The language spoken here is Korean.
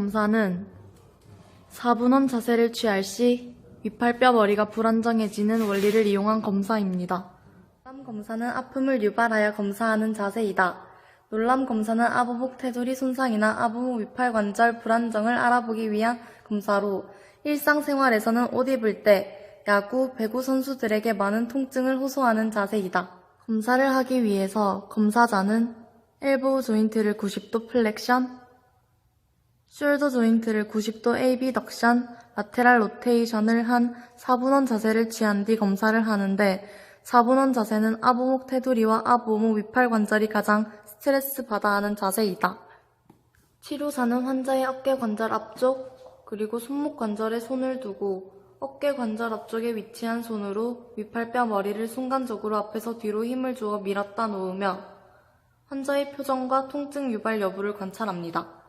검사는 4분원 자세를 취할 시 위팔뼈 머리가 불안정해지는 원리를 이용한 검사입니다. 놀람 검사는 아픔을 유발하여 검사하는 자세이다. 놀람 검사는 아부목 테두리 손상이나 아부목 위팔 관절 불안정을 알아보기 위한 검사로 일상생활에서는 옷 입을 때 야구, 배구 선수들에게 많은 통증을 호소하는 자세이다. 검사를 하기 위해서 검사자는 엘보우 조인트를 90도 플렉션, 숄더 조인트를 90도 AB덕션, 라테랄 로테이션을 한 4분원 자세를 취한 뒤 검사를 하는데 4분원 자세는 아부목 테두리와 아부목 위팔 관절이 가장 스트레스 받아 하는 자세이다. 치료사는 환자의 어깨 관절 앞쪽 그리고 손목 관절에 손을 두고 어깨 관절 앞쪽에 위치한 손으로 위팔뼈 머리를 순간적으로 앞에서 뒤로 힘을 주어 밀었다 놓으며 환자의 표정과 통증 유발 여부를 관찰합니다.